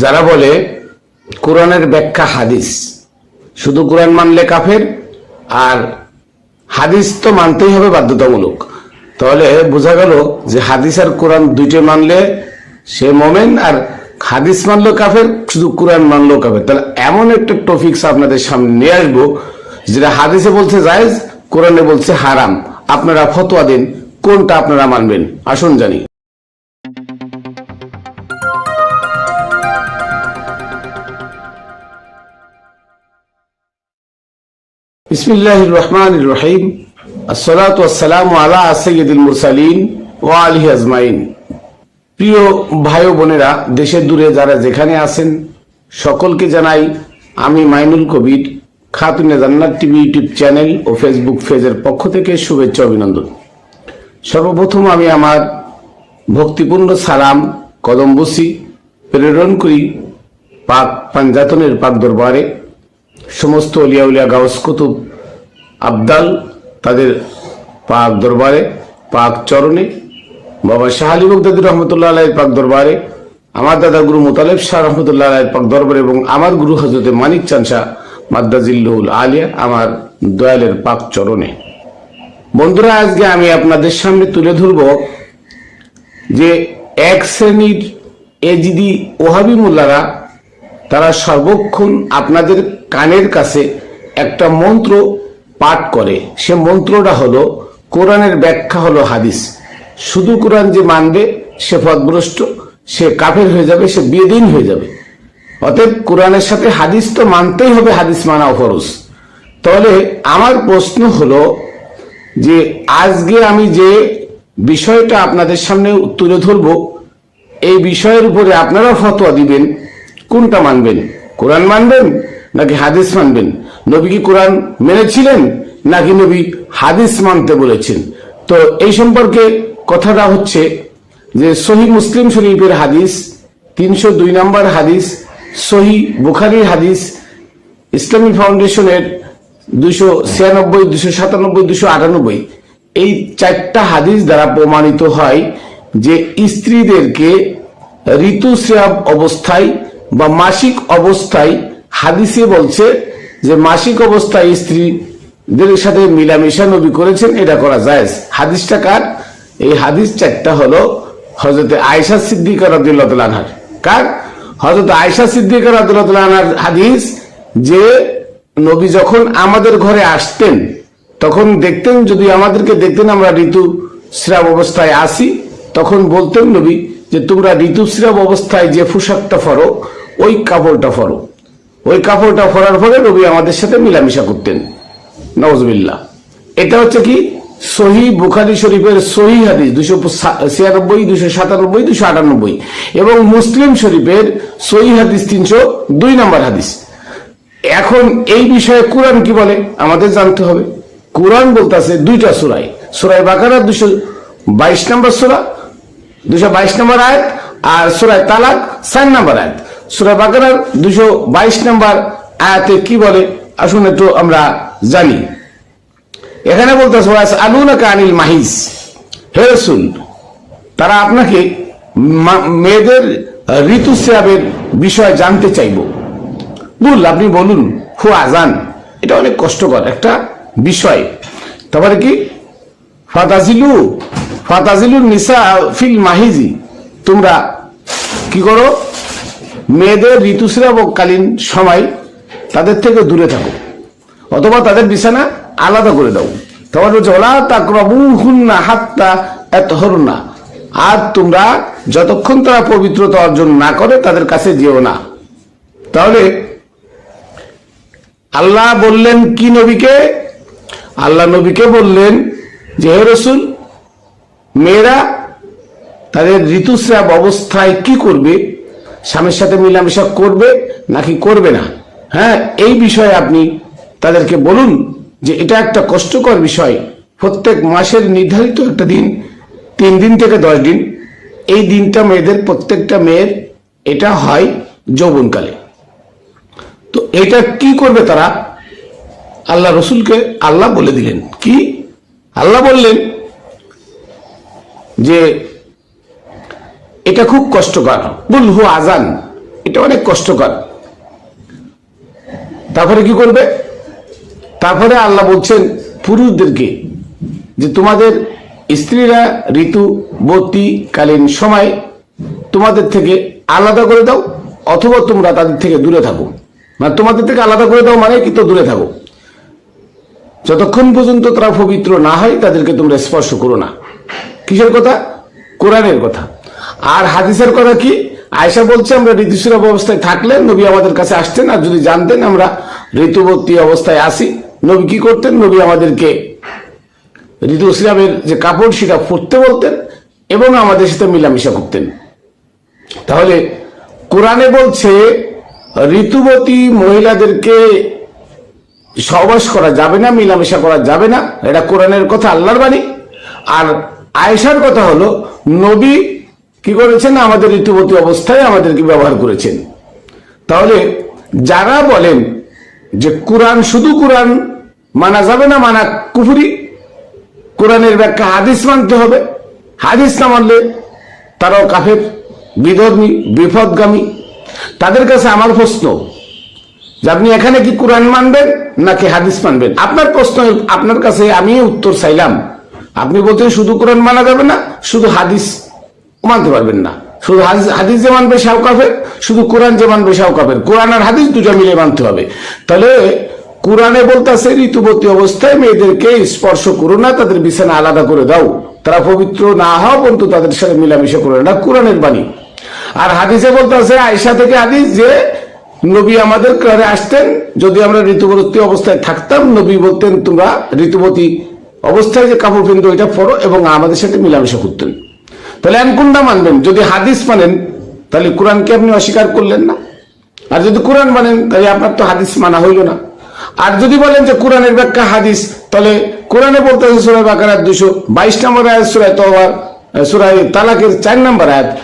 যারা বলে কোরআনের ব্যাখ্যা হাদিস, শুধু কোরআন মানলে কাফের, আর হাদিস তো মানতেই হবে বাধ্যতামূলক। তাহলে বোঝা গেল যে হাদিস আর কোরআন দুইটা মানলে সে মোমেন, আর হাদিস মানলো কাফের, শুধু কোরআন মানলো কাফের। তাহলে এমন একটা টপিক্স আপনাদের সামনে নিয়ে আসব, যেটা হাদিসে বলছে জায়েজ, কোরআনে বলছে হারাম। আপনারা ফতোয়া দিন, কোনটা আপনারা মানবেন? আসুন জানি। বিসমিল্লাহ রহমান রহিম। আসসালাত আসসালাম আলা সৈয়দুল মুরসালিন ও আলী আজমাইন। প্রিয় ভাই বোনেরা, দেশের দূরে যারা যেখানে আছেন, সকলকে জানাই আমি Mainul Kabir, Khatune Jannat TV YouTube channel ও ফেসবুক পেজের পক্ষ থেকে শুভেচ্ছা অভিনন্দন। সর্বপ্রথম আমি আমার ভক্তিপূর্ণ সালাম কদমবসি প্রেরণ করি পাক পাঞ্জাতনের পাক দরবারে। সমস্ত অলিয়া উলিয়া গাউস কুতুব আবদাল তাদের পাক দরবারে, পাক চরণে, বাবা শাহ আলী বগদাদি রহমতুল্লাহ আলাইয়ের পাক দরবারে, আমার দাদা গুরু মোতালেব শাহ রহমতুল্লাহ আলাইয়ের পাক দরবারে এবং আমার গুরু হজরতে মানিক চান শাহ মাদ্দাজিল্লুল আলিয়া আমার দয়ালের পাক চরণে। বন্ধুরা, আজকে আমি আপনাদের সামনে তুলে ধরব যে এক শ্রেণির এজিদি ওহাবি মোল্লারা তারা সর্বক্ষণ আপনাদের কানের কাছে একটা মন্ত্র পাঠ করে। সে মন্ত্রটা হলো, কোরআনের ব্যাখ্যা হলো হাদিস। শুধু কোরআন যে মানবে, সে পথভ্রষ্ট, সে কাফের হয়ে যাবে, সে বিয়েদিন হয়ে যাবে। অতএব কোরআনের সাথে হাদিস তো মানতেই হবে, হাদিস মানা ফরজ। তাহলে আমার প্রশ্ন হলো যে, আজকে আমি যে বিষয়টা আপনাদের সামনে তুলে ধরব, এই বিষয়ের উপরে আপনারা ফতোয়া দিবেন, কোনটা মানবেন? কোরআন মানবেন? নাকি হাদিস মানবেন? নবী কি কোরআন মেনেছিলেন? নাকি নবী হাদিস মানতে বলেছেন? তো এই সম্পর্কে কথাটা হচ্ছে যে সহি মুসলিম শরীফের হাদিস, তিনশো দুই নম্বর হাদিস, সহি বুখারির হাদিস, ইসলামী ফাউন্ডেশনের দুশো ছিয়ানব্বই দুশো সাতানব্বই দুশো আটানব্বই। এই চারটা হাদিস দ্বারা প্রমাণিত হয় যে স্ত্রীদেরকে ঋতুস্রাব অবস্থায় বা মাসিক অবস্থায় হাদিসে বলছে যে মাসিক অবস্থায় স্ত্রীদের সাথে মিলামিশা নবী করেছেন, এটা করা যায় হাদিসটা কার? এই হাদিস চারটা হলো হজরতে আয়সা সিদ্দিকা রাদিল্লাহ আনহার। কার? হজরত আয়সা সিদ্দিকা রাদিল্লাহ আনহার হাদিস যে নবী যখন আমাদের ঘরে আসতেন, তখন দেখতেন, যদি আমাদেরকে দেখতেন আমরা ঋতুস্রাব অবস্থায় আসি, তখন বলতেন নবী যে তোমরা ঋতুস্রাব অবস্থায় যে পোশাকটা ফরো ওই কাপড়টা ফরো ওই কাপড়টা ফরার ফলে নবী আমাদের সাথে মিলামিশা করতেন। নওয়াজবিল্লাহ এটা হচ্ছে কি? সহি বুখারি শরীফের সহি হাদিস, দুশো ছিয়ানব্বই, দুশো সাতানব্বই, দুশো আটানব্বই। এবং মুসলিম শরীফের সহি হাদিস তিনশো দুই নম্বর হাদিস। এখন এই বিষয়ে কোরআন কি বলে? আমাদের জানতে হবে। কোরআন বলতেছে দুইটা সুরাই সুরাই বাকারা, দুশো বাইশ নম্বর সুরা, দুশো বাইশ নম্বর আয়াত, আর সুরায় তালাক, চার নম্বর আয়াত। সুরায় বাকারার দুশো বাইশ নম্বর আয়াতে কি বলে? আসুন একটু আমরা জানি। এখানে বলতেছে আলুনাকা আনিল মাহিস। হে রসুল, তারা আপনাকে মেয়েদের ঋতুস্রাবের বিষয় জানতে চাইব। বল আপনি বলুন, হু আজান এটা অনেক কষ্টকর একটা বিষয়। তারপরে কি? ফাতাজিলু ফাতাজিলু নিসা ফিল মাহিজি। তোমরা কি করো? মেয়েদের ঋতুস্রাবকালীন সময় তাদের থেকে দূরে থাকো। অথবা তাদের বিছানা আলাদা করে দাও। তোমার হচ্ছে ওলা তাকরাবু হুন্না হাত্তা এত না আর তোমরা যতক্ষণ তারা পবিত্রতা অর্জন না করে, তাদের কাছে যেও না। তাহলে আল্লাহ বললেন কি নবীকে? আল্লাহ নবীকে বললেন যে, হে রসুল, মেয়েরা তাদের ঋতুস্রাব অবস্থায় কি করবে? স্বামীর সাথে মিলামেশা করবে নাকি করবে না? হ্যাঁ এই বিষয়ে আপনি তাদেরকে বলুন যে এটা একটা কষ্টকর বিষয়। প্রত্যেক মাসের নির্ধারিত একটা দিন, তিন দিন থেকে দশ দিন, এই দিনটা মেয়েদের, প্রত্যেকটা মেয়ের এটা হয় যৌবনকালে। তো এটা কি করবে তারা? আল্লাহ রসুলকে আল্লাহ বলে দিলেন। কি? আল্লাহ বললেন যে এটা খুব কষ্টকর। বলহু আজান। এটা অনেক কষ্টকর। তারপরে কি করবে? তারপরে আল্লাহ বলছেন, পুরুষদেরকে, যে তোমাদের স্ত্রীরা ঋতুবতীকালীন সময় তোমাদের থেকে আলাদা করে দাও, অথবা তোমরা তাদের থেকে দূরে থাকো। মানে তোমাদের থেকে আলাদা করে দাও মানে কি? তো দূরে থাকো। যতক্ষণ পর্যন্ত তারা পবিত্র না হয়, তাদেরকে তোমরা স্পর্শ করো না। কিসের কথা? কোরআনের কথা। আর হাদিসের কথা কি? আয়সা বলছে, আমরা ঋতুস্রাব অবস্থায় থাকলে নবী আমাদের কাছে আসতেন আর যদি জানতেন, আমরা ঋতুবর্তী অবস্থায় আসি। নবী কি করতেন? নবী আমাদেরকে ঋতুস্রাবের যে কাপড়, সেটা পরতে বলতেন এবং আমাদের সাথে মিলামিশা করতেন। তাহলে কোরআনে বলছে ঋতুবতী মহিলাদেরকে সহবাস করা যাবে না, মিলামেশা করা যাবে না। এটা কোরআনের কথা, আল্লাহর বাণী। আর আয়েশার কথা হলো, নবী কি করেছেন? আমাদের ঋতুবতী অবস্থায় আমাদেরকে ব্যবহার করেছেন। তাহলে যারা বলেন যে কোরআন শুধু কোরআন মানা যাবে না, মানা কুফুরি, কোরআনের ব্যাখ্যা হাদিস মানতে হবে। হাদিস না মানলে তারাও কাফের, বিধর্মী, বিপদগামী। তাদের কাছে আমার প্রশ্ন, যে আপনি এখানে কি কোরআন মানবেন নাকি হাদিস মানবেন? আপনার প্রশ্ন, আপনার কাছে আমি উত্তর চাইলাম। আপনি বলছেন শুধু কোরআন মানা যাবে না, শুধু হাদিস মানতে পারবেন না। শুধু হাদিস যে মানবে সাও শুধু কোরআন যে মানবে সাও কোরআন আর হাদিস দুটো মিলে মানতে হবে। তাহলে কোরআনে বলতেছে, ঋতুবতী অবস্থায় মেয়েদেরকে স্পর্শ করো না, তাদের বিছানা আলাদা করে দাও। তারা পবিত্র না হওয়া পর্যন্ত তাদের সাথে মিলামিশা করে না। কোরআনের বাণী। আর হাদিসে বলতেছে আয়সা থেকে হাদিস যে, নবী আমাদের ঘরে আসতেন, যদি আমরা ঋতুবতী অবস্থায় থাকতাম, নবী বলতেন, তোমরা ঋতুবতী অবস্থায় যে কাপড় পিন্ধো, এটা পরো এবং আমাদের সাথে মিলামেশা করতেন। তাহলে আমি কোনটা মানবেন? যদি হাদিস মানেন, তাহলে কোরআনকে আপনি অস্বীকার করলেন না। আর যদি কোরআন মানেন, তাহলে আপনার তো হাদিস মানা হইল না। আর যদি বলেন যে কোরআনের ব্যাখ্যা হাদিস, তাহলে কোরআনে বলতে আছে সুরায় বাকারার দুশো বাইশ নম্বর আয়াত সুরায় তোবার সুরায় তালাকের চার নম্বর আয়াত।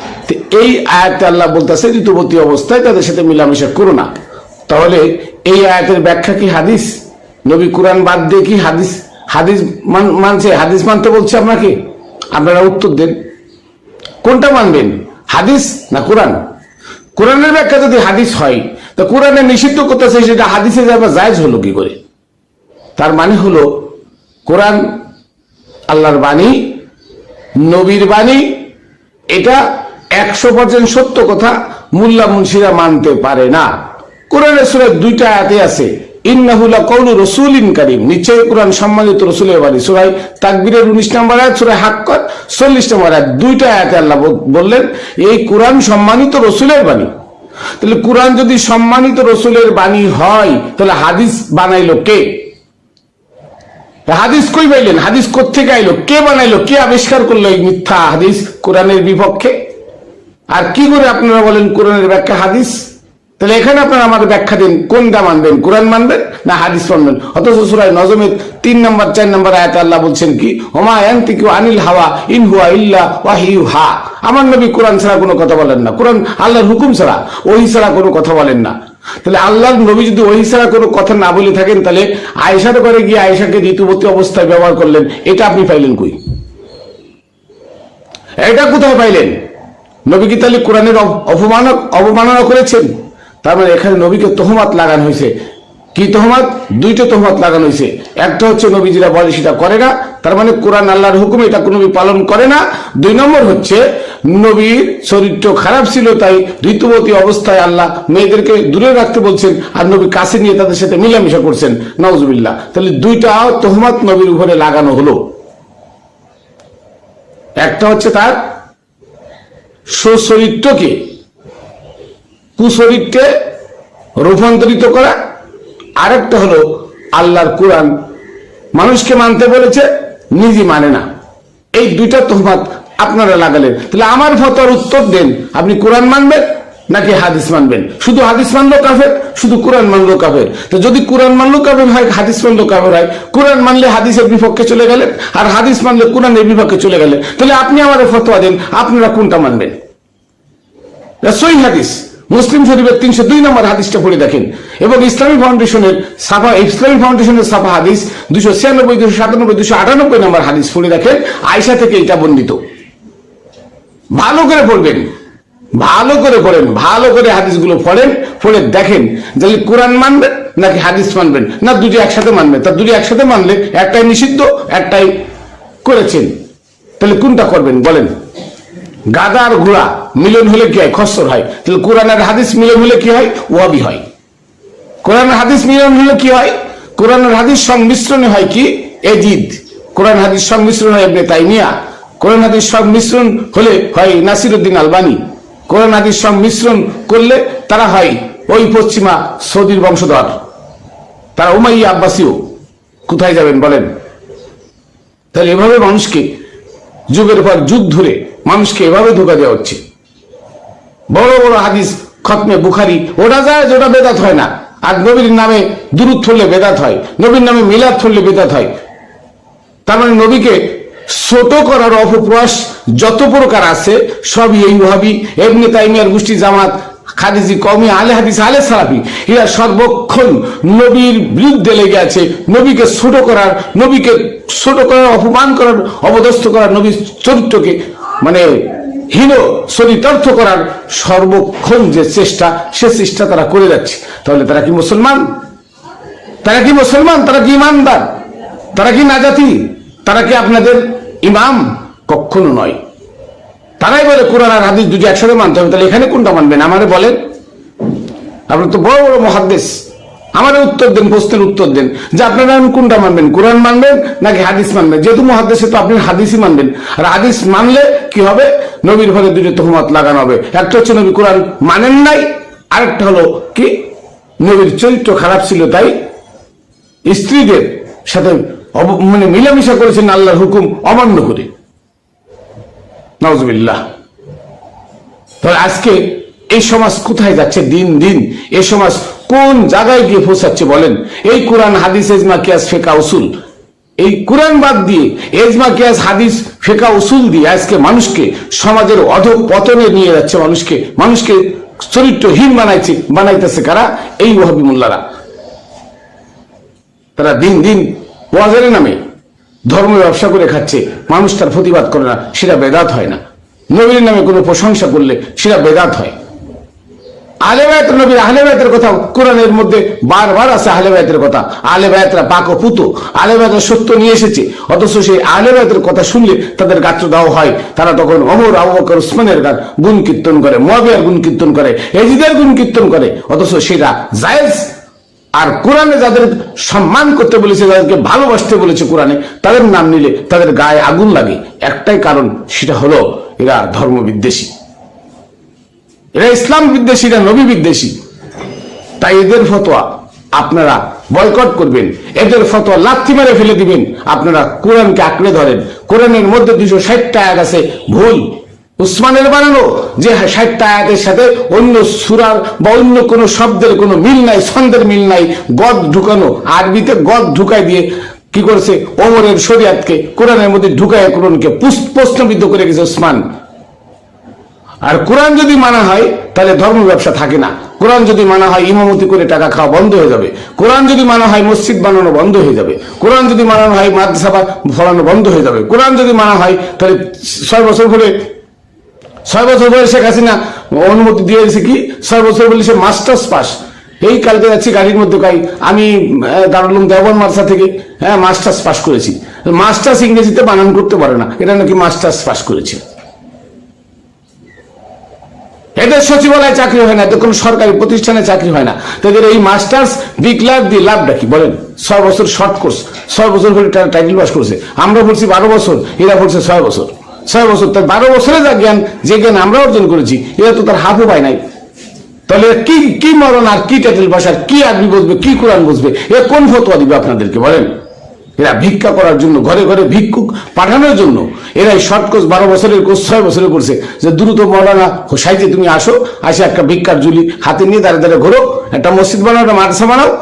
এই আয়াতে আল্লাহ বলতেছে, ঋতুবতী অবস্থায় তাদের সাথে মিলামেশা করো না। তাহলে এই আয়াতের ব্যাখ্যা কি হাদিস? নবী কোরআন বাদ দিয়ে কি হাদিস? হাদিস মান- মানছে? হাদিস মানতে বলছে আপনাকে? আপনারা উত্তর দেন। কোনটা মানবেন? হাদিস না কোরআন? কোরআনের ব্যাখ্যা যদি হাদিস হয়, তো কোরআনে নিষিদ্ধ করতেছে সেটা হাদিসে যাবে জায়জ হলো কি করে? তার মানে হলো, কোরআন আল্লাহর বাণী, নবীর বাণী, এটা একশো পার্সেন্ট সত্য কথা, মুল্লা মুন্সিরা মানতে পারে না। কোরআনের সুরে দুইটা আয়াতে আছে। ইন্নাহুলা কৌলু রসুলিন কারিম। নিশ্চয়ই কোরআন সম্মানিত রসুলের বাণী। সুরাই তাকবীরের উনিশ নম্বর আয়াত সুরাই হাক্কত চল্লিশ নম্বর আয়াত, দুইটা আয়াতে আল্লাহ বললেন, এই কোরআন সম্মানিত রসুলের বাণী। তাহলে কোরআন যদি সম্মানিত রসুলের বাণী হয়, তাহলে হাদিস বানাইলো কে? হাদিস কই পাইলেন? হাদিস কোথেকে আইলো? কে বানাইলো? কে আবিষ্কার করল এই মিথ্যা হাদিস কোরআনের বিপক্ষে? আর কি করে আপনারা বলেন কোরআনের ব্যাখ্যা হাদিস? তাহলে এখানে আপনারা আমাদের ব্যাখ্যা দিন কোনটা মানবেন? কোরআন মানবেন না হাদিস মানবেন? অথচ সুরায় নজমের তিন নম্বর, চার নম্বর আয়াত আল্লাহ বলছেন কি হোমা ইয়ান্তিকু আনিল হাওয়া ইন হুয়া ইল্লা ওয়াহিউ হা আমার নবী কোরআন ছাড়া কোনো কথা বলেন না। কোরআন আল্লাহর হুকুম ছাড়া ওই ছাড়া কোনো কথা বলেন না। তাহলে আল্লাহর নবী যদি ওই ছাড়া কোনো কথা না বলে থাকেন, তাহলে আয়েশার ঘরে গিয়ে আয়েশাকে ঋতুবতী অবস্থায় ব্যবহার করলেন, এটা আপনি পাইলেন কই? এটা কোথায় পাইলেন? নবী কি তাহলে কোরআনের অপ- অপমাননা অবমাননা করেছেন? তার মানে এখানে নবীকে তহমাত লাগানো হয়েছে। কি তহমাত? দুইটা তহমাত লাগানো হয়েছে। একটা হচ্ছে নবী যেটা বলে সেটা করে না, তার মানে কোরআন আল্লাহর হুকুম এটা কোনো নবী পালন করে না। দুই নম্বর হচ্ছে, নবীর চরিত্র খারাপ ছিল তাই ঋতুবতী অবস্থায় আল্লাহ মেয়েদেরকে দূরে রাখতে বলছেন আর নবী কাছে নিয়ে তাদের সাথে মিলামিশা করছেন। নওয়াজবিল্লাহ তাহলে দুইটা তহমাত নবীর উপরে লাগানো হলো। একটা হচ্ছে তার সুচরিত্রকে কুচরিত্রে রূপান্তরিত করা। আরেকটা হলো আল্লাহর কোরআন। মানুষকে মানতে বলেছে, নিজে মানে না। এই দুইটা তোহমাত আপনারা লাগালেন। তাহলে আমার ফতোয়ার উত্তর দেন, আপনি কোরআন মানবেন নাকি হাদিস মানবেন? শুধু হাদিস মানলো কাফের, শুধু কোরআন মানলো কাফের। তো যদি কোরআন মানলো কাফের হয়, হাদিস মানলো কাফের হয়, কোরআন মানলে হাদিসের বিপক্ষে চলে গেলেন, আর হাদিস মানলে কোরআনের বিপক্ষে চলে গেলেন। তাহলে আপনি আমাদের ফতোয়া দেন, আপনারা কোনটা মানবেন? সই হাদিস। মুসলিম শরীফের তিনশো দুই নম্বর হাদিসটা পড়ে দেখেন। এবং ইসলামী ফাউন্ডেশনের সাফা ইসলামী ফাউন্ডেশনের সাফা হাদিস দুশো ছিয়ানব্বই, দুশো সাতানব্বই, দুশো আটানব্বই নম্বর হাদিস পড়ে দেখেন। আয়সা থেকে এটা বর্ণিত। ভালো করে পড়বেন। ভালো করে পড়েন। ভালো করে হাদিসগুলো পড়েন। পড়ে দেখেন যে কোরআন মানবেন নাকি হাদিস মানবেন? না দুটি একসাথে মানবেন? তা দুটি একসাথে মানলে একটাই নিষিদ্ধ, একটাই করেছেন। তাহলে কোনটা করবেন বলেন। গাদা আর ঘোড়া মিলন হলে কি হয়? খসর হয়। তাহলে কোরআন আর হাদিস মিলন হলে কি হয়? ওয়াবি হয়। কোরআন হাদিস মিলন হলে কি হয়? কোরআন হাদিস সংমিশ্রণে হয় কি? এজিদ। কোরআন হাদিস সংমিশ্রণ হয় এমনি তাইমিয়া। কোরআন হাদিস সংমিশ্রণ হলে হয় নাসিরুদ্দিন আলবানী। কোরআন হাদিস সংমিশ্রণ করলে তারা হয় ওই পশ্চিমা সৌদির বংশধর। তারা উমাইয়া আব্বাসীয়। কোথায় যাবেন বলেন? তাহলে এভাবে মানুষকে যুগের পর যুগ ধরে মানুষকে এভাবে ধোকা দেওয়া হচ্ছে। বড় বড় হাদিস, খতমে বুখারি, ওটা যায়, যেটা বেদাত হয় না। আর নবীর নামে দুরুদ থরলে বেদাত হয়, নবীর নামে মিলাদ থরলে বেদাত হয়। তার মানে নবীকে ছোট করার অপপ্রয়াস যত প্রকার আছে, সবই এই ভাবি এমনি তাইমিয়ার গোষ্ঠী জামাত, খাদিজি কমি আলে হাদিস আলে সালাফি, এরা সর্বক্ষণ নবীর বিরুদ্ধে লেগে আছে। নবীকে ছোট করার, নবীকে ছোট করার, অপমান করার অবদস্থ করার নবীর চরিত্রকে মানে হীন চরিতার্থ করার সর্বক্ষণ যে চেষ্টা, সে চেষ্টা তারা করে যাচ্ছে। তাহলে তারা কি মুসলমান? তারা কি মুসলমান? তারা কি ইমানদার? তারা কি না নাজাতি? তারা কি আপনাদের ইমাম? কখনো নয়। তারাই বলে কোরআন আর হাদিস দুটি একসাথে মানতে হবে। তাহলে এখানে কোনটা মানবেন? আমারে বলেন। আপনার তো বড় বড় মহাদেশ আমাদের উত্তর দেন, প্রশ্নের উত্তর দেন। যে আপনারা এখন কোনটা মানবেন, কোরআন মানবেন নাকি হাদিস মানবেন? যেহেতু মহাদেশে তো আপনি হাদিসই মানবেন। আর হাদিস মানলে কি হবে? নবীর ঘরে দুটো তহমত লাগানো হবে। একটা হচ্ছে নবী কোরআন মানেন নাই, আরেকটা হলো কি? নবীর চরিত্র খারাপ ছিল, তাই স্ত্রীদের সাথে মানে মিলামিশা করেছেন আল্লাহর হুকুম অমান্য করে। নজবিল্লাহ তাহলে আজকে এই সমাজ কোথায় যাচ্ছে দিন দিন? এই সমাজ কোন জায়গায় গিয়ে পৌঁছাচ্ছে বলেন? এই কোরআন, হাদিস, এজমা, কিয়াস, ফেকা, উসুল। এই কোরআন বাদ দিয়ে এজমা, কিয়াস, হাদিস, ফেকা, উসুল দিয়ে আজকে মানুষকে, সমাজের অধ পতনে নিয়ে যাচ্ছে মানুষকে মানুষকে চরিত্রহীন বানাইছে, বানাইতেছে কারা? এই ওহাবি মোল্লারা। তারা দিন দিন ওয়াজের নামে ধর্ম ব্যবসা করে খাচ্ছে, মানুষ তার প্রতিবাদ করে না, সেটা বেদাত হয় না। নবীর নামে কোনো প্রশংসা করলে সেটা বেদাত হয়। গুণ কীর্তন করে গুণ কীর্তন করে এজিদের গুণ কীর্তন করে। অথচ সেটা জায়েজ। আর কোরআনে যাদের সম্মান করতে বলেছে, যাদেরকে ভালোবাসতে বলেছে কোরআনে, তাদের নাম নিলে তাদের গায়ে আগুন লাগে। একটাই কারণ, সেটা হলো এরা ধর্ম বিদ্বেষী এরা ইসলাম বিদ্বেষী, এরা নবী বিদ্বেষী। তাই এদের ফতোয়া আপনারা বয়কট করবেন। এদের ফতোয়া লাথি মেরে ফেলে দিবেন। আপনারা কোরআনকে আঁকড়ে ধরেন। কোরআনের মধ্যে দুশো ষাটটা আয়াত আছে, ভুল। উসমানের বানানো যে ষাটটা আয়াতের সাথে অন্য সুরার বা অন্য কোনো শব্দের কোনো মিল নাই, ছন্দের মিল নাই, গদ ঢুকানো। আরবিতে গদ ঢুকাই দিয়ে কি করেছে? ওমরের শরিয়াতকে কোরআনের মধ্যে ঢুকায় কোরআনকে প্রশ্নবিদ্ধ করে গেছে উসমান। আর কোরআন যদি মানা হয় তাহলে ধর্ম ব্যবসা থাকে না। কোরআন যদি মানা হয় ইমামতি করে টাকা খাওয়া বন্ধ হয়ে যাবে। কোরআন যদি মানা হয় মসজিদ বানানো বন্ধ হয়ে যাবে। কোরআন যদি মানানো হয় মাদ্রাসা ফলানো বন্ধ হয়ে যাবে। কোরআন যদি মানা হয় তাহলে ছয় বছর পরে ছয় বছর পরে শেখ হাসিনা অনুমতি দিয়ে দিয়েছে কি? ছয় বছর বলে সে মাস্টার্স পাস। এই কালকে যাচ্ছি গাড়ির মধ্যে কাই আমি আহ, দারুল দেওয়ান মাদ্রাসা থেকে হ্যাঁ মাস্টার্স পাস করেছি। মাস্টার্স ইংরেজিতে বানান করতে পারে না। এটা নাকি মাস্টার্স পাস করেছে। এদের সচিবালয়ে চাকরি হয় না, এদের কোনো সরকারি প্রতিষ্ঠানে চাকরি হয় না। তাদের এই মাস্টার্স ডিক্লার দিয়ে লাভটা কি? বলেন। ছয় বছর শর্ট কোর্স ছয় বছর ধরে টাইটেল পাস করছে। আমরা বলছি বারো বছর, এরা বলছে ছয় বছর। ছয় বছর, তার বারো বছরে যা জ্ঞান, যে জ্ঞান আমরা অর্জন করেছি, এরা তো তার হাফও পায় নাই। তাহলে কি কি মরণ আর কি টাইটেল পাস আর কি আরবি বুঝবে কি কোরআন বুঝবে এরা কোন ফতোয়া দিবে আপনাদেরকে? বলেন। এরা ভিক্ষা করার জন্য, ঘরে ঘরে ভিক্ষুক পাঠানোর জন্য। এরা এই শর্ট কোর্স বারো বছরের কোর্স ছয় বছরের করছে যে দ্রুত মৌলানা সাইজে তুমি আসো, আসে একটা ভিক্ষার জুলি হাতে নিয়ে দাঁড়িয়ে দাঁড়িয়ে ঘোরো, একটা মসজিদ বানাও, একটা মাদ্রাসা বানাও।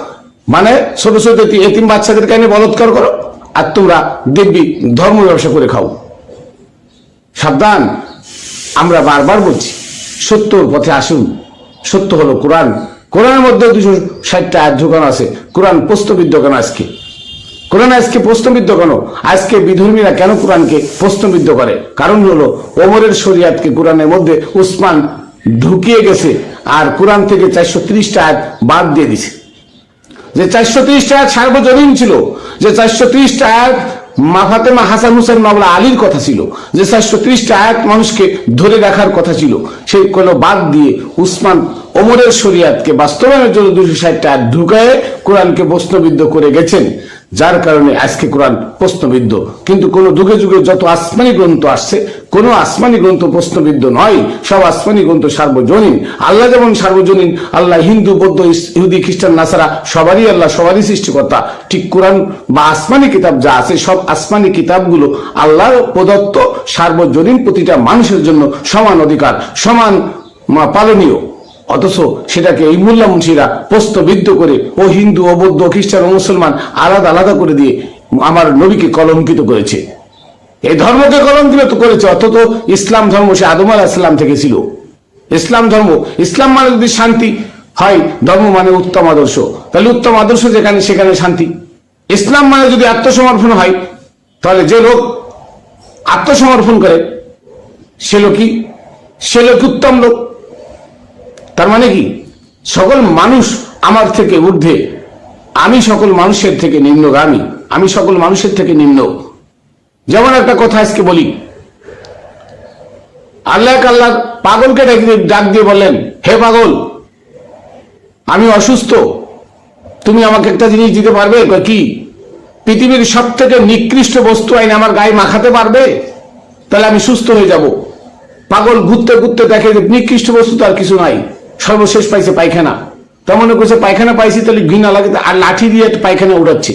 মানে ছোট ছোট এতি- এতিম বাচ্চাদের কানে বলৎকার করো, আর তোমরা দেখবি ধর্ম ব্যবসা করে খাও। সাবধান, আমরা বারবার বলছি, সত্যর পথে আসুন। সত্য হলো কোরআন। কোরআনের মধ্যে দুশো ষাটটা আয়াত ঢুকানো আছে। কোরআন প্রস্তবিদ দোকান আজকে? কোরআন আজকে প্রশ্নবিদ্ধ কেন? আজকে বিধর্মীরা কেন কোরআনকে প্রশ্নবিদ্ধ করে? কারণ হলো, ওমরের শরিয়াতকে কোরআনের মধ্যে উসমান ঢুকিয়ে গেছে আর কোরআন থেকে চারশো ত্রিশটা আয়াত বাদ দিয়ে দিছে। যে চারশো ত্রিশটা আয়াত সার্বজনীন ছিল, যে চারশো ত্রিশটা আয়াত মা ফাতেমা হাসান হুসেন মামলা আলীর কথা ছিল, যে চারশো ত্রিশটা আয়াত মানুষকে ধরে রাখার কথা ছিল সেই কোনো বাদ দিয়ে উসমান ওমরের শরিয়াতকে বাস্তবায়নের জন্য দুশো ষাটটা আয়াত ঢুকায় কোরআনকে প্রশ্নবিদ্ধ করে গেছেন। যার কারণে আজকে কোরআন প্রশ্নবিদ্ধ। কিন্তু কোন যুগে যুগে যত আসমানি গ্রন্থ আসছে, কোন আসমানি গ্রন্থ প্রশ্নবিদ্ধ নয়, সব আসমানি গ্রন্থ সার্বজনীন। আল্লাহ যেমন সার্বজনীন, আল্লাহ হিন্দু, বৌদ্ধ ইহুদি, খ্রিস্টান, নাসারা, সবারই আল্লাহ, সবারই সৃষ্টিকর্তা। ঠিক কোরআন বা আসমানি কিতাব যা আছে, সব আসমানি কিতাবগুলো আল্লাহর প্রদত্ত সার্বজনীন প্রতিটা মানুষের জন্য সমান অধিকার, সমান পালনীয়। অথচ সেটাকে এই মোল্লা মুন্সিরা প্রস্তবিদ্ধ করে ও হিন্দু, ও বৌদ্ধ খ্রিস্টান, ও মুসলমান আলাদা আলাদা করে দিয়ে আমার নবীকে কলঙ্কিত করেছে। এই ধর্মকে কলঙ্কিত করেছে অথচ ইসলাম ধর্ম সে আদম আলাহ ইসলাম থেকে ছিল। ইসলাম ধর্ম, ইসলাম মানে যদি শান্তি হয়, ধর্ম মানে উত্তম আদর্শ। তাহলে উত্তম আদর্শ যেখানে, সেখানে শান্তি। ইসলাম মানে যদি আত্মসমর্পণ হয়, তাহলে যে লোক আত্মসমর্পণ করে, সে লোকই, সে লোক উত্তম লোক। তার মানে কি? সকল মানুষ আমার থেকে ঊর্ধ্বে। আমি সকল মানুষের থেকে নিম্নগামী। আমি সকল মানুষের থেকে নিম্ন। যেমন একটা কথা আজকে বলি। আল্লাহ আল্লাহ পাগলকে ডাক দিয়ে বললেন, হে পাগল, আমি অসুস্থ। তুমি আমাকে একটা জিনিস দিতে পারবে? কি? পৃথিবীর সব থেকে নিকৃষ্ট বস্তু আইন আমার গায়ে মাখাতে পারবে? তাহলে আমি সুস্থ হয়ে যাব। পাগল ঘুরতে ঘুরতে দেখে নিকৃষ্ট বস্তু তো আর কিছু নাই। সর্বশেষ পাইছে পায়খানা। তা মনে করছে পায়খানা পাইছি, তাহলে ঘৃণা লাগে আর লাঠি দিয়ে পায়খানা উড়াচ্ছে।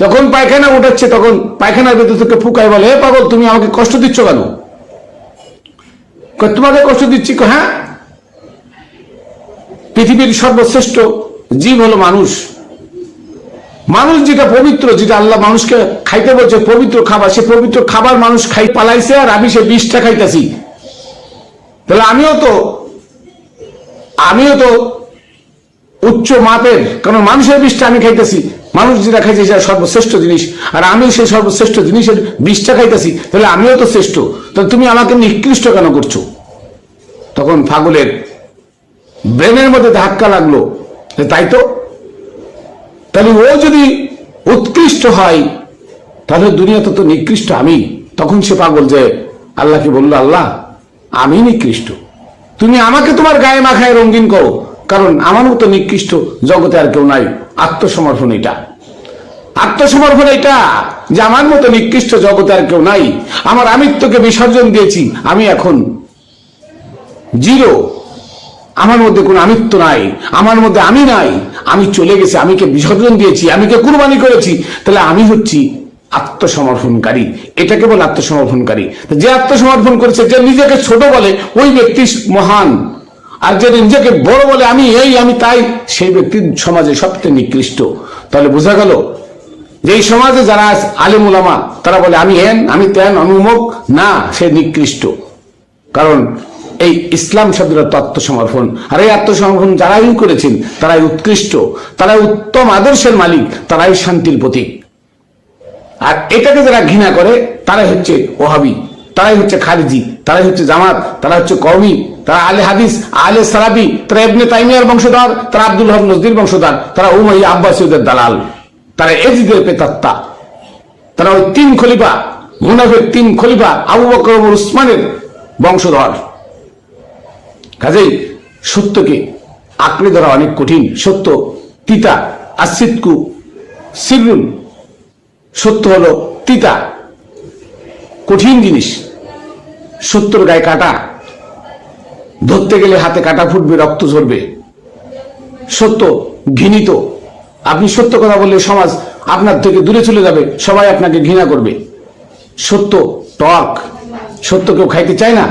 যখন পায়খানা উঠাচ্ছে তখন পায়খানার ভেতর থেকে ফুকায় বলে, হে পাগল, তুমি আমাকে কষ্ট দিচ্ছ কেন? তোমাকে কষ্ট দিচ্ছি হ্যাঁ? পৃথিবীর সর্বশ্রেষ্ঠ জীব হলো মানুষ। মানুষ যেটা পবিত্র, যেটা আল্লাহ মানুষকে খাইতে বলছে, পবিত্র খাবার, সে পবিত্র খাবার মানুষ খাই, পালাইছে, আর আমি সে বিষটা খাইতেছি। তাহলে আমিও তো আমিও তো উচ্চ মাপের, কারণ মানুষের বিষটা আমি খাইতেছি। মানুষ যেটা খাইছে সেটা সর্বশ্রেষ্ঠ জিনিস। আর আমিও সেই সর্বশ্রেষ্ঠ জিনিসের বিষটা খাইতেছি, তাহলে আমিও তো শ্রেষ্ঠ। তাহলে তুমি আমাকে নিকৃষ্ট কেন করছ? তখন ফাগুলের ব্রেনের মধ্যে ধাক্কা লাগল। তাই তো? তাহলে ও যদি উৎকৃষ্ট হয়, তাহলে দুনিয়াতে তো নিকৃষ্ট আমি। তখন সে পাগল যে আল্লাহকে বলল, আল্লাহ, আমি নিকৃষ্ট। তুমি আমাকে তোমার গায়ে মাখায় রঙিন করো। কারণ আমার মতো নিকৃষ্ট জগতে আর কেউ নাই। আত্মসমর্পণ এটা। আত্মসমর্পণ এটা যে আমার মতো নিকৃষ্ট জগতে আর কেউ নাই। আমার আমিত্বকে বিসর্জন দিয়েছি। আমি এখন জিরো। আমার মধ্যে কোনো আমিত্ব নাই। আমার মধ্যে আমি নাই। আমি চলে গেছি। আমিকে বিসর্জন দিয়েছি। আমিকে কুরবানি করেছি। তাহলে আমি হচ্ছি আত্মসমর্পণকারী। এটাকে বলে আত্মসমর্পণকারী। যে আত্মসমর্পণ করেছে, যে নিজেকে ছোট বলে, ওই ব্যক্তি মহান। আর যে নিজেকে বড় বলে, আমি এই, আমি তাই, সেই ব্যক্তি সমাজে সবচেয়ে নিকৃষ্ট। তাহলে বোঝা গেল যে এই সমাজে যারা আছে আলেম ওলামা তারা বলে, আমি হেন, আমি তেন, আমি উমুক। না, সে নিকৃষ্ট। কারণ এই ইসলাম শব্দের তো আত্মসমর্পণ। আর এই আত্মসমর্পণ যারাই করেছেন, তারাই উৎকৃষ্ট। তারাই উত্তম আদর্শের মালিক, তারাই শান্তির প্রতীক। আর এটাকে যারা ঘৃণা করে, তারাই হচ্ছে ওহাবি, তারাই হচ্ছে খারিজি, তারাই হচ্ছে জামাত, তারা হচ্ছে কওমি, তারা আলে হাদিস, আলে সারাবি তারা ইবনে তাইমিয়ার বংশধর, তারা আব্দুল হক নজদির বংশধর, তারা উমাই আব্বাসীদের দালাল, তারা এজিদের পেতাত্তা। তারা ওই তিন খলিফা, মুনাফের তিন খলিফা, আবু বকর উসমানের বংশধর। কাজেই সত্যকে আঁকড়ে ধরা অনেক কঠিন, সত্য, তিতা আসিদকু সিরুন সত্য হলো তিতা। কঠিন জিনিস। সত্যর গায়ে কাটা। ধরতে গেলে হাতে কাটা ফুটবে, রক্ত ঝরবে। সত্য ঘৃণিত। আপনি সত্য কথা বললে সমাজ আপনার থেকে দূরে চলে যাবে, সবাই আপনাকে ঘৃণা করবে। সত্য টক সত্য কেউ খাইতে চায় না।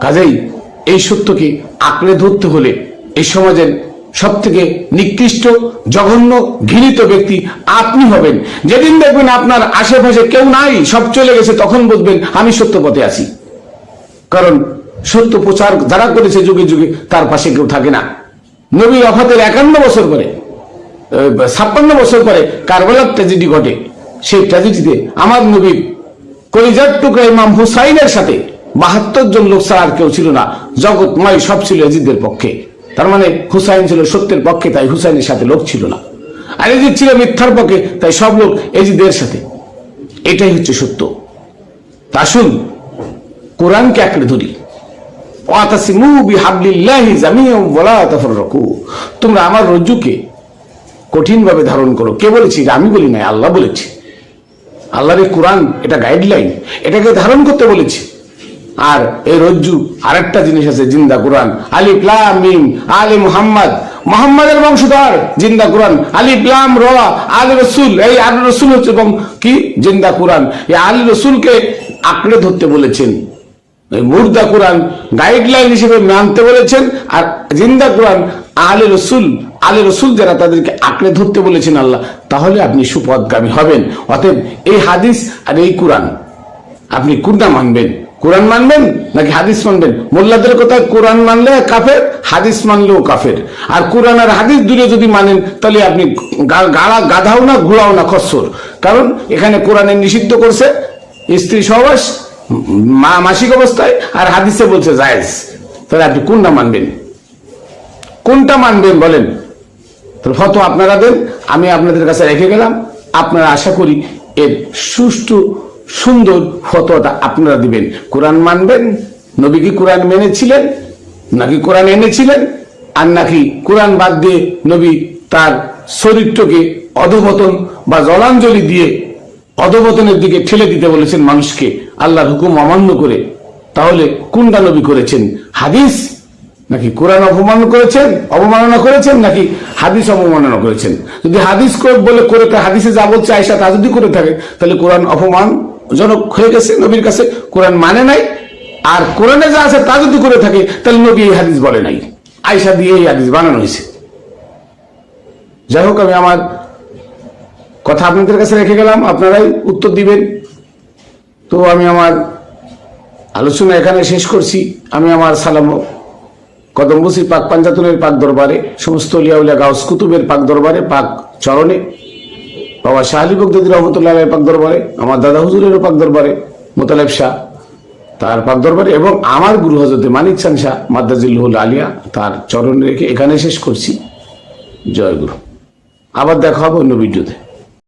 কাজেই এই সত্যকে আঁকড়ে ধরতে হলে এই সমাজের সব থেকে নিকৃষ্ট, জঘন্য, ঘৃণিত ব্যক্তি আপনি হবেন। যেদিন দেখবেন আপনার আশেপাশে কেউ নাই, সব চলে গেছে, তখন বুঝবেন আমি সত্য পথে আছি। কারণ সত্য প্রচার যারা করেছে যুগে যুগে, তার পাশে কেউ থাকে না। নবী অফাতের একান্ন বছর পরে ছাপ্পান্ন বছর পরে কারবালার ট্র্যাজেডি ঘটে। সেই ট্র্যাজেডিতে আমার নবীর কলিজার টুকরা ইমাম হুসাইনের সাথে বাহাত্তর জন লোক ছাড়া আর কেউ ছিল না। জগৎময় সব ছিল এজিদের পক্ষে। তার মানে হুসাইন ছিল সত্যের পক্ষে, তাই হুসাইনের সাথে লোক ছিল না। আর এজিদ ছিল মিথ্যার পক্ষে, তাই সব লোক এজিদের সাথে। এটাই হচ্ছে সত্য। তা আসুন, কোরআনকে আঁকড়ে ধরি। তোমরা আমার রজ্জুকে কঠিনভাবে ধারণ করো। কে বলেছি? আমি বলি নাই, আল্লাহ বলেছি। আল্লাহর কোরআন, এটা গাইডলাইন এটাকে ধারণ করতে বলেছি। আর এই রজ্জু আরেকটা জিনিস আছে, জিন্দা কোরআন। আলিফ, লাম আলী মুহাম্মদ। মোহাম্মদের বংশধর, জিন্দা কোরআন। আলিফ, লাম, র, আলী রসুল। এই আলী রসুল হচ্ছে এবং কি? জিন্দা কোরআন। এই আলী রসুলকে আঁকড়ে ধরতে বলেছেন। মুর্দা কোরআন গাইডলাইন হিসেবে মানতে বলেছেন। আর জিন্দা কোরআন, আলে রসুল আলে রসুল যারা তাদেরকে আঁকড়ে ধরতে বলেছেন আল্লাহ, তাহলে আপনি সুপদগামী হবেন। অতএব এই হাদিস আর এই কোরআন, আপনি কোনটা মানবেন। কোরআন মানবেন নাকি হাদিস মানবেন? মোল্লাদের কথা কোরআন মানলে কাফের, হাদিস মানলেও কাফের। আর কোরআন আর হাদিস দূরে যদি মানেন, তাহলে আপনি গাড়া, গাধাও না, ঘোড়াও না খসর কারণ এখানে কোরআনে নিষিদ্ধ করছে স্ত্রী সহবাস, মা, মাসিক অবস্থায়, আর হাদিসে বলছে জায়েজ। তাহলে আপনি কোনটা মানবেন? কোনটা মানবেন বলেন? তাহলে ফটো আপনারা দেন, আমি আপনাদের কাছে রেখে গেলাম। আপনারা আশা করি এর সুষ্ঠু সুন্দর ফটোটা আপনারা দিবেন। কোরআন মানবেন? নবী কি কোরআন মেনেছিলেন? নাকি কোরআন এনেছিলেন? আর নাকি কোরআন বাদ দিয়ে নবী তার চরিত্রকে অধপতন বা জলাঞ্জলি দিয়ে অধপতনের দিকে ঠেলে দিতে বলেছেন মানুষকে। আল্লাহর হুকুম অমান্য করে। তাহলে কোনটা নবী করেছেন? হাদিস? নাকি কোরআন অপমান করেছেন? অবমাননা করেছেন? নাকি হাদিস অবমাননা করেছেন? যদি হাদিস বলে, করে হাদিসে যা বলছে আয়সা তা যদি করে থাকে, তাহলে কোরআন অপমানজনক হয়ে গেছে, নবীর কাছে কোরআন মানে নাই। আর কোরআনে যা আছে তা যদি করে থাকে, তাহলে নবী এই হাদিস বলে নাই। আয়সা দিয়ে এই হাদিস বানানো হয়েছে। যাই হোক, আমি আমার কথা আপনাদের কাছে রেখে গেলাম। আপনারাই উত্তর দিবেন। তো আমি আমার আলোচনা এখানে শেষ করছি। আমি আমার সালাম কদম্বসির পাক পাঞ্জাতনের পাক দরবারে, সমস্ত লিয়াউলিয়া গাউস কুতুবের পাক দরবারে, পাক চরণে বাবা শাহলিব বগদাদি রহমতুল্লাহ পাক দরবারে, আমার দাদা হুজুরেরও পাক দরবারে, মোতালেব শাহ, তার পাক দরবারে এবং আমার গুরু হজরতে মানিক চান শাহ মাদ্দাজিল্লুল আলিয়া, তার চরণ রেখে এখানে শেষ করছি। জয় গুরু। আবার দেখা হবে অন্য ভিডিওতে